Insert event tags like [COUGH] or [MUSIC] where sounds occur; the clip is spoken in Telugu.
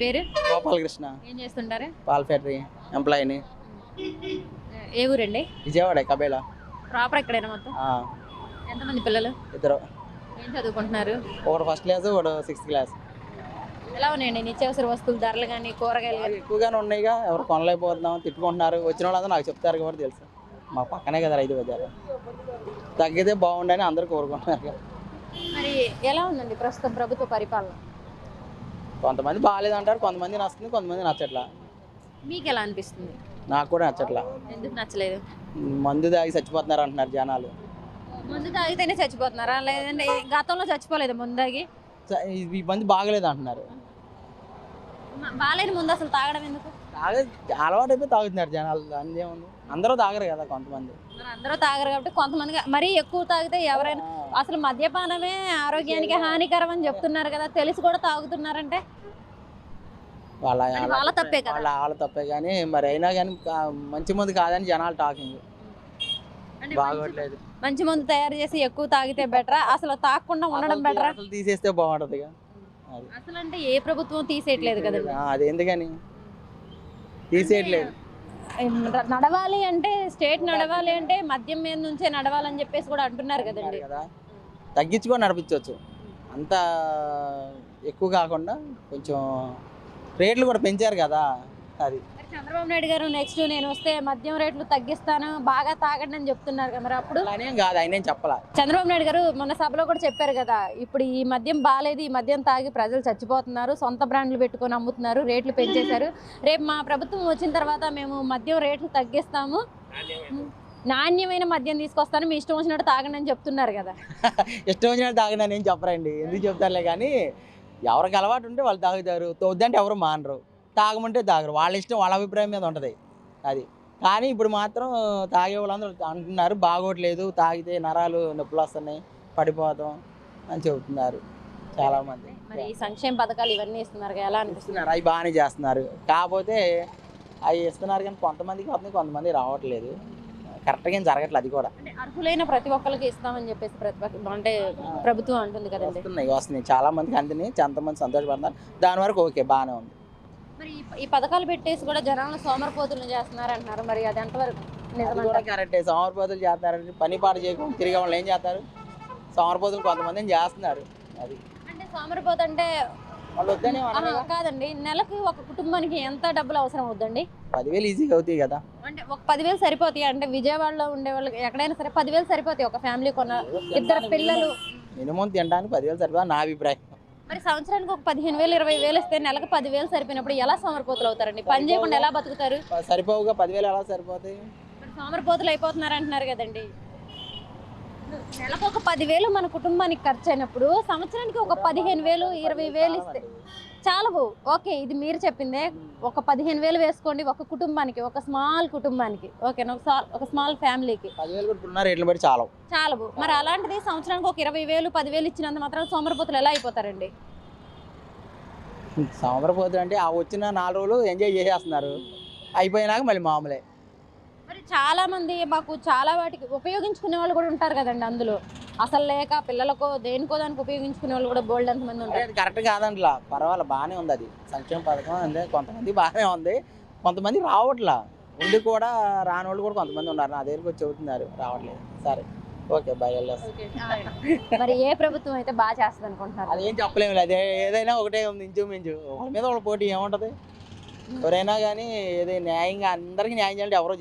పేరు? గోపాలకృష్ణ. ఏం చేస్తుంటారు? Paul factory ఎంప్లాయీని. ఏ ఊరండి? విజయవాడ కబేలా. ప్రాపర్ ఎక్కడైనా మొత్తం? ఎంతమంది పిల్లలు? ఇద్దరు. ఏం చదువుకుంటున్నారు? ఒకడు ఫస్ట్ క్లాస్ ఒకడు సిక్స్త్ క్లాస్ ఎలా ఉన్నాయండి? నిత్యావసర వస్తువుల ధరలు కానీ కూరగాయలు కానీ ఎక్కువగానే ఉన్నాయిగా. ఎవరు కొనలేకపోతున్నాం తిట్టుకుంటున్నారు. వచ్చిన వాళ్ళందరూ నాకు చెప్తారు కాబట్టి తెలుసు. మా పక్కనే కదా రైతు బజారు. తగ్గితే బాగుండని అందరూ కోరుకుంటున్నారు. మరి ఎలా ఉందండి ప్రస్తుతం ప్రభుత్వ పరిపాలన? కొంతమంది బాగాలేదంటారు కొంతమంది నచ్చుతుంది కొంతమంది నచ్చట్లా. మీకు ఎలా అనిపిస్తుంది? నాకు కూడా నచ్చట్లా. ఎందుకు నచ్చలేదు? మందు తాగి చచ్చిపోతున్నారు అంటున్నారు జనాలు. ముందు తాగితేనే చచ్చిపోతున్నారా? లేదంటే గతంలో చచ్చిపోలేదు ముందాగి చ- ఈ మంది బాగలేదు అంటున్నారు. బాగాలేని ముందు అసలు తాగడం ఎందుకు? తాగే అలవాటు అయిపోయి తాగుతున్నారు జనాలు. అందేముంది అందరూ తాగరు కదా కొంతమంది. మరి అందరూ తాగరు కాబట్టి కొంతమంది మరీ ఎక్కువ తాగితే ఎవరైనా అసలు మద్యపానమే ఆరోగ్యానికి హానికరం అని చెప్తున్నారు కదా తెలిసి కూడా తాగుతున్నారంటే? వాళ్ళ అది వాళ్ళ తప్పే కదా. వాళ్ళ వాళ్ళ తప్పే కానీ మరి అయినా కానీ కా- మంచి మంది కాదని జనాలు టాకింగ్. అంటే బాగోట్లేదు. మంచి మందు తయారు చేసి ఎక్కువ తాగితే బెటరా? అసలు తాగకుండా ఉండడం బెటరా? అసలు తీసేస్తే బాగుంటది అది. అసలు అంటే ఏ ప్రభుత్వం తీసేయట్లేదు. కదండి? ఆ, అది ఎందుకని? తీసేయట్లేదు నడవాలి అంటే స్టేట్ నడవాలి అంటే మద్యం మీద నుంచే నడవాలని చెప్పేసి కూడా అంటున్నారు కదండి. కదా. తగ్గించుకొని నడిపించవచ్చు. అంత ఎక్కువ కాకుండా కొంచెం రేట్లు కూడా పెంచారు కదా అది. చంద్రబాబు నాయుడు గారు నెక్స్ట్ నేను వస్తే మద్యం రేట్లు తగ్గిస్తాను బాగా తాగండి అని చెప్తున్నారు కదా మరి అప్పుడు? అలానేం కాదు ఆయన చెప్పాలా. చంద్రబాబు నాయుడు గారు మొన్న సభలో కూడా చెప్పారు కదా ఇప్పుడు ఈ మద్యం బాగాలేదు ఈ మద్యం తాగి ప్రజలు చచ్చిపోతున్నారు సొంత బ్రాండ్లు పెట్టుకొని అమ్ముతున్నారు రేట్లు పెంచేశారు. రేపు మా ప్రభుత్వం వచ్చిన తర్వాత మేము మద్యం రేట్లు తగ్గిస్తాము. నాణ్యమైన. మద్యం తీసుకొస్తాను మీ ఇష్టం వచ్చినట్టు తాగండి అని చెప్తున్నారు కదా. [LAUGHS] ఇష్టం వచ్చినట్టు తాగినా ఏం చెప్పరండి ఎందుకు చెప్తారులే కానీ ఎవరికి అలవాటు ఉంటే వాళ్ళు తాగుతారు వద్దంటే ఎవరు మానరు. తాగమంటే తాగరు. వాళ్ళ ఇష్టం వాళ్ళ అభిప్రాయం మీద ఉంటుంది అది. కానీ ఇప్పుడు మాత్రం తాగే వాళ్ళందరూ అంటున్నారు బాగోట్లేదు తాగితే నరాలు నొప్పులు వస్తున్నాయి పడిపోతాం అని చెబుతున్నారు చాలామంది. మరి ఈ సంక్షేమ పథకాలు ఇవన్నీ ఇస్తున్నారు కదా ఎలా అనిపిస్తుంది? ఇస్తున్నారు అవి బాగానే చేస్తున్నారు. కాకపోతే అవి ఇస్తున్నారు కానీ కొంతమందికి వస్తుంది కొంతమంది రావట్లేదు. కరెక్ట్గా ఏం జరగట్లేదు అది కూడా. అర్హులైన ప్రతి ఒక్కరికి ఇస్తామని చెప్పేసి ప్రతిపక్ష అంటే ప్రభుత్వం అంటుంది కదండి. వస్తున్నాయి వస్తున్నాయి. చాలా మందికి అందినాయి ఎంతమంది సంతోషపడుతున్నారు. దాని వరకు ఓకే బాగానే ఉంది. మరి ఈ- పథకాలు పెట్టేసి కూడా జనాలను సోమరపోతులను చేస్తున్నారు అంటున్నారు మరి అది ఎంతవరకు కూడా కరెక్టే. సోమరపోతులు చేస్తారంటే పని పాట చేయకుండా తిరిగే వాళ్ళు ఏం చేస్తారు? సోమరపోతులు కొంతమంది చేస్తున్నారు. అది. అంటే సోమరపోతు అంటే కాదండి. నెలకు ఒక కుటుంబానికి ఎంత డబ్బులు అవసరం అవుద్దండి? పదివేలు ఈజీగా అవుతాయి కదా. అంటే ఒక పదివేలు సరిపోతాయి? అంటే విజయవాడలో ఉండే వాళ్ళకి ఎక్కడైనా సరే పదివేలు సరిపోతాయి ఒక ఫ్యామిలీ కొన్న ఇద్దరు పిల్లలు. మినిమం తినడానికి పదివేలు సరిపోదా నా అభిప్రాయం. మరి సంవత్సరానికి ఒక పదిహేను వేలు ఇరవై వేలు ఇస్తే నెలకు పదివేలు సరిపోయినప్పుడు ఎలా సోమరపోతులు అవుతారండి? పని చేయకుండా ఎలా బతుకుతారు? సరిపోవుగా పదివేలు ఎలా సరిపోతాయి? మరి సోమరపోతులు అయిపోతున్నారు అంటున్నారు కదండి. నెలకు ఒక పదివేలు మన కుటుంబానికి ఖర్చు అయినప్పుడు సంవత్సరానికి ఒక పదిహేను వేలు ఇరవై వేలు ఇస్తే చాలవు ఓకే ఇది మీరు చెప్పిందే. ఒక పదిహేను వేలు వేసుకోండి ఒక కుటుంబానికి ఒక స్మాల్ కుటుంబానికి ఓకేనా? ఒక సా- ఒక స్మాల్ ఫ్యామిలీకి. పదివేలు కూడా ఉన్న రేట్లు బట్టి చాలా చాలవు మరి అలాంటిది సంవత్సరానికి ఒక ఇరవై వేలు పదివేలు ఇచ్చినంత మాత్రం సోమరపోతులు ఎలా అయిపోతారండి? సోమరపోతులు అంటే ఆ వచ్చిన నాలుగు రోజులు ఎంజాయ్ చేసేస్తున్నారు. అయిపోయినాక మళ్ళీ మామూలే. మరి చాలా మంది మాకు చాలా వాటికి ఉపయోగించుకునే వాళ్ళు కూడా ఉంటారు కదండి అందులో. అసలు లేక పిల్లలకో దేనికో దానికి ఉపయోగించుకునే వాళ్ళు కూడా బోల్డ్ మంది అదే ఉంటారు. అది కరెక్ట్ కాదంట్లా పర్వాలేదు బాగానే ఉంది అది. సంక్షేమ పథకం అంటే కొంతమంది బాగానే ఉంది. కొంతమంది రావట్లా. ఉండి కూడా రాని వాళ్ళు కూడా కొంతమంది ఉన్నారు. నా దగ్గరికి వచ్చి చెబుతున్నారు. రావట్లేదు. సరే. ఓకే బాయ్ మరి ఏ ప్రభుత్వం అయితే బాగా చేస్తుంది అనుకుంటున్నారు? అదేం చెప్పలేము అదే ఏదైనా ఒకటే ఉంది ఇంచుమించు. ఒకరి మీద ఒకటి పోటీ ఏముంటది? ఎవరైనా కానీ ఏదైనా న్యాయంగా అందరికీ న్యాయం చేయాలంటే ఎవరో